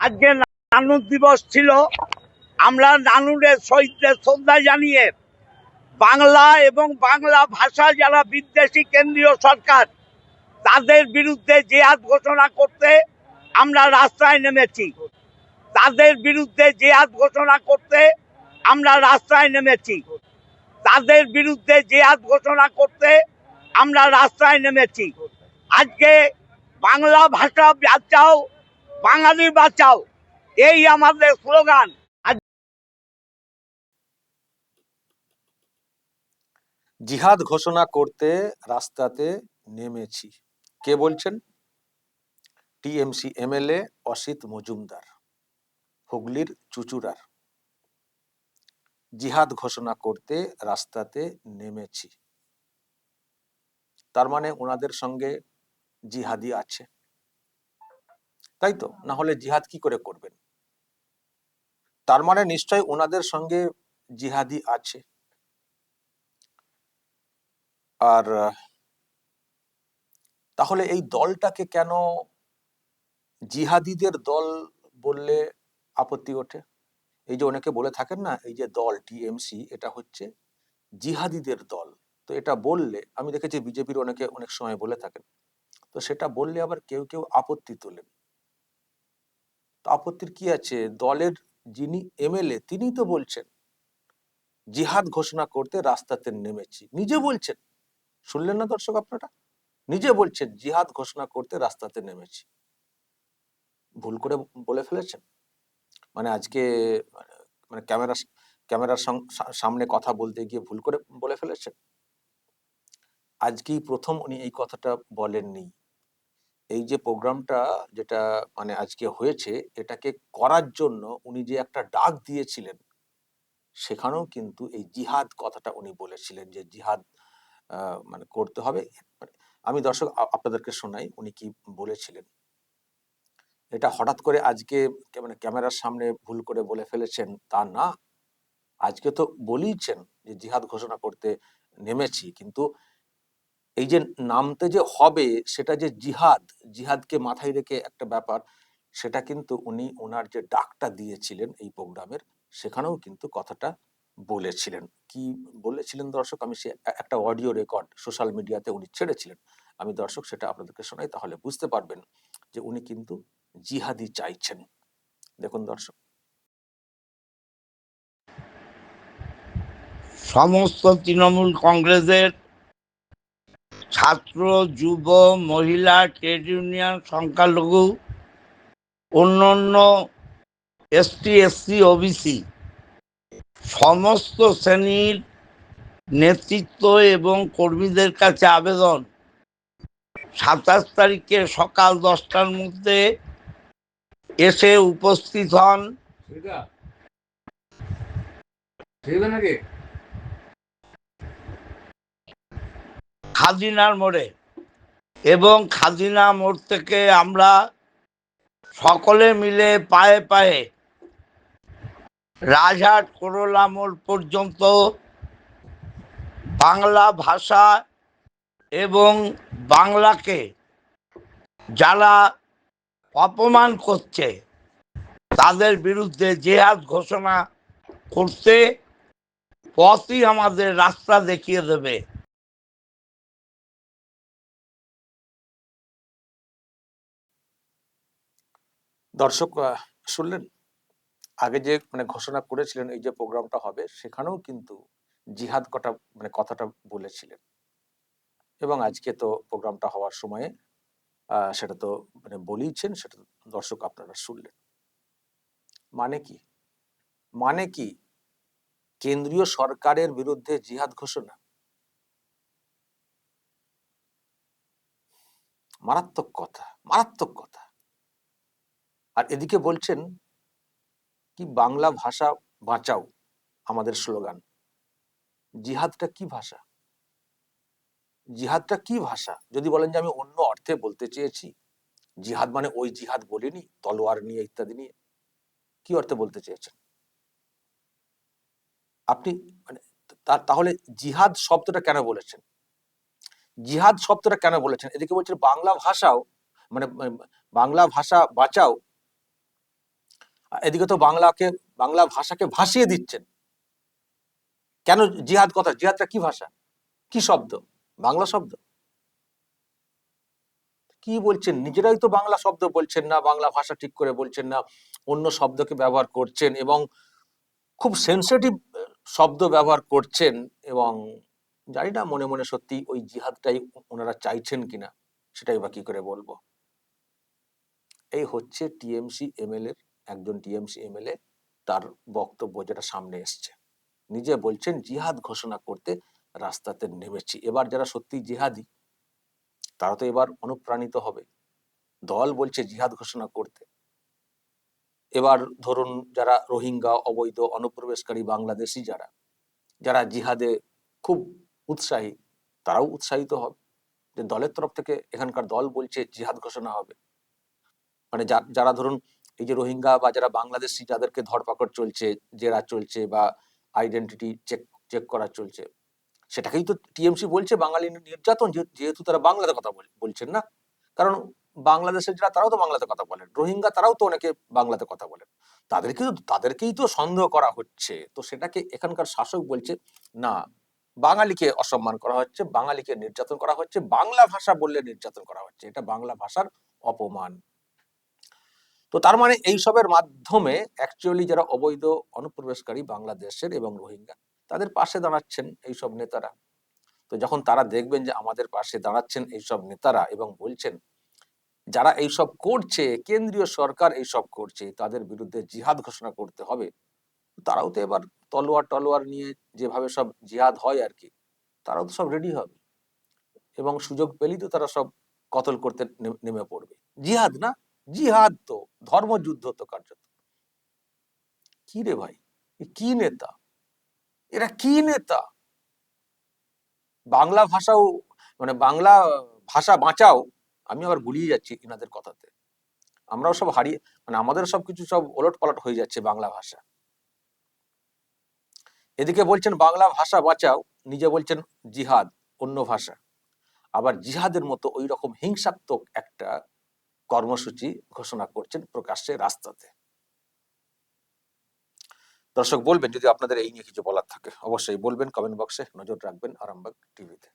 আজকে নানুর দিবস ছিল। আমরা নানুরের শহীদদের শ্রদ্ধা জানিয়ে বাংলা এবং বাংলা ভাষা যারা বিদ্বেষী কেন্দ্রীয় সরকার, তাদের বিরুদ্ধে জেহাদ ঘোষণা করতে আমরা রাস্তায় নেমেছি। তাদের বিরুদ্ধে জেহাদ ঘোষণা করতে আমরা রাস্তায় নেমেছি। তাদের বিরুদ্ধে জেহাদ ঘোষণা করতে আমরা রাস্তায় নেমেছি। আজকে বাংলা ভাষা বাঁচাও বাঙালি বাঁচাও। এই আমাদের স্লোগান। জিহাদ ঘোষণা করতে রাস্তাতে নেমেছি। কে বলছেন? টিএমসি এমএলএ অসিত মজুমদার, হুগলির চুচুড়ার। জিহাদ ঘোষণা করতে রাস্তাতে নেমেছি। তার মানে ওনাদের সঙ্গে জিহাদি আছে। তাই তো? না হলে জিহাদ কি করে করবেন? তার মানে নিশ্চয় ওনাদের সঙ্গে জিহাদি আছে। আর, তাহলে এই দলটাকে কেন জিহাদিদের দল বললে আপত্তি ওঠে? এই যে অনেকে বলে থাকেন না, এই যে দল, টিএমসি, এটা হচ্ছে জিহাদিদের দল। তো এটা বললে, আমি দেখেছি বিজেপির অনেকে অনেক সময় বলে থাকেন, তো সেটা বললে আবার কেউ কেউ আপত্তি তোলেন। আপত্তির কি আছে? দলের যিনি এমএলএ তিনি তো বলছেন। জিহাদ ঘোষণা করতে রাস্তাতে নেমেছি। নিজে বলছেন। শুনলেন না দর্শক আপনারা? নিজে বলছেন, জিহাদ ঘোষণা করতে রাস্তাতে নেমেছি। ভুল করে বলে ফেলেছেন? মানে আজকে মানে ক্যামেরা, ক্যামেরার সামনে কথা বলতে গিয়ে ভুল করে বলে ফেলেছেন? আজকেই প্রথম উনি এই কথাটা বলেননি। এই যে প্রোগ্রামটা যেটা মানে আজকে হয়েছে, এটাকে করার জন্য উনি যে একটা ডাক দিয়েছিলেন, সেখানেও কিন্তু এই জিহাদ কথাটা উনি বলেছিলেন যে জিহাদ মানে করতে হবে। মানে আমি দর্শক আপনাদেরকে শোনাই উনি কি বলেছিলেন। এটা হঠাৎ করে আজকে মানে ক্যামেরার সামনে ভুল করে বলে ফেলেছেন তা না। আজকে তো বলেইছেন যে জিহাদ ঘোষণা করতে নেমেছি, কিন্তু এই যে নামতে যে হবে, সেটা যে জিহাদ, জিহাদকে মাথায় রেখে একটা ব্যাপার, সেটা কিন্তু উনি ওনার যে ডাকটা দিয়েছিলেন এই প্রোগ্রামের, সেখানেও কিন্তু কথাটা বলেছিলেন। কি বলেছিলেন দর্শক? আমি সে একটা অডিও রেকর্ড সোশ্যাল মিডিয়াতে উনি ছেড়েছিলেন। আমি দর্শক সেটা আপনাদেরকে শোনাই, তাহলে বুঝতে পারবেন যে উনি কিন্তু জিহাদি চাইছেন। দেখুন দর্শক। সমস্ত তৃণমূল কংগ্রেসের ছাত্র, যুব, মহিলা, ট্রেড ইউনিয়ন, সংখ্যালঘু, অন্যান্য এসটি, এসসি, ওবিসি সমস্ত শ্রেণির নেতৃত্ব এবং কর্মীদের কাছে আবেদন। সাতাশ তারিখে সকাল দশটার মধ্যে এসে উপস্থিত হন। খাদিনার মোড়ে। এবং খাদিনা মোড় থেকে আমরা সকলে মিলে পায়ে পায়ে রাজহাট করোলা মোড় পর্যন্ত বাংলা ভাষা এবং বাংলাকে যারা অপমান করছে, তাদের বিরুদ্ধে জেহাদ ঘোষণা করতে পথই আমাদের রাস্তা দেখিয়ে দেবে। দর্শক শুনলেন? আগে যে মানে ঘোষণা করেছিলেন এই যে প্রোগ্রামটা হবে, সেখানেও কিন্তু জিহাদ কটা মানে কথাটা বলেছিলেন। এবং আজকে তো প্রোগ্রামটা হওয়ার সময়ে সেটা তো মানে বলেইছেন সেটা দর্শক আপনারা শুনলেন। মানে কি? মানে কি কেন্দ্রীয় সরকারের বিরুদ্ধে জিহাদ ঘোষণা? মারাত্মক কথা মারাত্মক কথা। আর এদিকে বলছেন, কি বাংলা ভাষা বাঁচাও আমাদের স্লোগান। জিহাদটা কি ভাষা? জিহাদটা কি ভাষা? যদি বলেন যে আমি অন্য অর্থে বলতে চেয়েছি, জিহাদ মানে ওই জিহাদ বলিনি, তলোয়ার নিয়ে ইত্যাদি নিয়ে। কি অর্থে বলতে চেয়েছেন? আপনি মানে তাহলে জিহাদ শব্দটা কেন বলেছেন? জিহাদ শব্দটা কেন বলেছেন? এদিকে বলছেন বাংলা ভাষাও মানে মানে বাংলা ভাষা বাঁচাও এদিকে তো বাংলাকে, বাংলা ভাষাকে ভাসিয়ে দিচ্ছেন। কেন জিহাদ কথা? জিহাদটা কি ভাষা? কি শব্দ? বাংলা শব্দ? কি বলছেন? নিজেরাই তো বাংলা শব্দ বলছেন না, বাংলা ভাষা ঠিক করে বলছেন না, অন্য শব্দকে ব্যবহার করছেন এবং খুব সেন্সিটিভ শব্দ ব্যবহার করছেন এবং জানি না মনে মনে সত্যি ওই জিহাদটাই ওনারা চাইছেন কিনা, সেটাই বা কি করে বলব। এই হচ্ছে টিএমসি এমএলএ একজন টিএমসি এমএলএ তার বক্তব্য যেটা সামনে এসছে। নিজে বলছেন, জিহাদ ঘোষণা করতে রাস্তাতে নেমেছি। এবার যারা সত্যি জিহাদি, তারা তো এবার অনুপ্রাণিত হবে। দল বলছে জিহাদ ঘোষণা করতে। এবার ধরুন যারা রোহিঙ্গা, অবৈধ, অনুপ্রবেশকারী, বাংলাদেশি যারা যারা জিহাদে খুব উৎসাহী, তারাও উৎসাহিত হবে। যে দলের তরফ থেকে এখানকার দল বলছে জিহাদ ঘোষণা হবে। মানে যারা ধরুন এই যে রোহিঙ্গা বা যারা বাংলাদেশি যাদেরকে ধরপাকড় চলছে, জেরা চলছে বা আইডেন্টিটি চেক চেক করা চলছে। সেটাকেই তো টিএমসি বলছে, বাঙালি নির্যাতন যেহেতু তারা বাংলাতে কথা বলছেন না। কারণ বাংলাদেশের যারা, তারাও তো বাংলাতে কথা বলেন। রোহিঙ্গা তারাও তো অনেকে বাংলাতে কথা বলেন। তাদেরকে তো, তাদেরকেই তো সন্দেহ করা হচ্ছে। তো সেটাকে এখানকার শাসক বলছে, না, বাঙালিকে অসম্মান করা হচ্ছে, বাঙালিকে নির্যাতন করা হচ্ছে, বাংলা ভাষা বললে নির্যাতন করা হচ্ছে। এটা বাংলা ভাষার অপমান। তো তার মানে এইসবের মাধ্যমে অ্যাকচুয়ালি যারা অবৈধ অনুপ্রবেশকারী বাংলাদেশের এবং রোহিঙ্গা, তাদের পাশে দাঁড়াচ্ছেন এইসব নেতারা। তো যখন তারা দেখবেন যে আমাদের পাশে দাঁড়াচ্ছেন এইসব নেতারা এবং বলছেন, যারা এইসব করছে, কেন্দ্রীয় সরকার এইসব করছে, তাদের বিরুদ্ধে জিহাদ ঘোষণা করতে হবে। তারাও তো এবার তলোয়ার টলোয়ার নিয়ে যেভাবে সব জিহাদ হয় আর কি, তারাও তো সব রেডি হবে। এবং সুযোগ পেলেই তো তারা সব কতল করতে নেমে পড়বে। জিহাদ না? জিহাদ তো, ধর্মযুদ্ধ তো কার্যত। কি রে ভাই? কি নেতা? এরা কি নেতা? বাংলা ভাষাও মানে বাংলা ভাষা বাঁচাও, আমি আবার গুলিয়ে যাচ্ছি ইনাদের কথাতে। আমরাও সব হারিয়ে মানে আমাদের সবকিছু সব ওলট পালট হয়ে যাচ্ছে বাংলা ভাষা। এদিকে বলছেন, বাংলা ভাষা বাঁচাও। নিজে বলছেন, জিহাদ, অন্য ভাষা। আবার জিহাদের মতো ওই রকম হিংসাত্মক একটা কর্মসূচি ঘোষণা করছেন প্রকাশ্যে রাস্তাতে। দর্শক, বলবেন যদি আপনাদের এই নিয়ে কিছু বলার থাকে, অবশ্যই বলবেন কমেন্ট বক্সে নজর রাখবেন আরামবাগ টিভিতে